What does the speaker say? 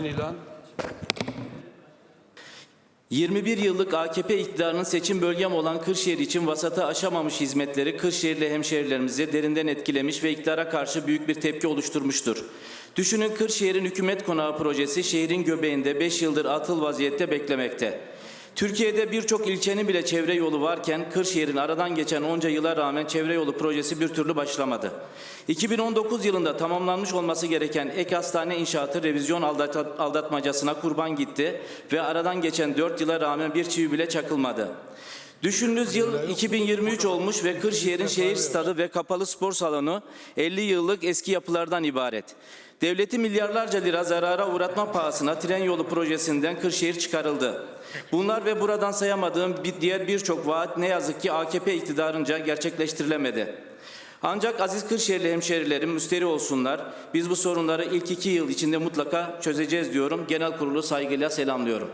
Erken ilan. 21 yıllık AKP iktidarının seçim bölgem olan Kırşehir için vasata aşamamış hizmetleri Kırşehirli hemşehrilerimizi derinden etkilemiş ve iktidara karşı büyük bir tepki oluşturmuştur. Düşünün Kırşehir'in hükümet konağı projesi şehrin göbeğinde 5 yıldır atıl vaziyette beklemekte. Türkiye'de birçok ilçenin bile çevre yolu varken Kırşehir'in aradan geçen onca yıla rağmen çevre yolu projesi bir türlü başlamadı. 2019 yılında tamamlanmış olması gereken ek hastane inşaatı revizyon aldat- aldatmacasına kurban gitti ve aradan geçen 4 yıla rağmen bir çivi bile çakılmadı. Düşündüğünüz yıl 2023 olmuş ve Kırşehir'in şehir stadı ve kapalı spor salonu 50 yıllık eski yapılardan ibaret. Devleti milyarlarca lira zarara uğratma pahasına tren yolu projesinden Kırşehir çıkarıldı. Bunlar ve buradan sayamadığım bir diğer birçok vaat ne yazık ki AKP iktidarınca gerçekleştirilemedi. Ancak aziz Kırşehirli hemşerilerim müsteri olsunlar. Biz bu sorunları ilk iki yıl içinde mutlaka çözeceğiz diyorum. Genel kurulu saygıyla selamlıyorum.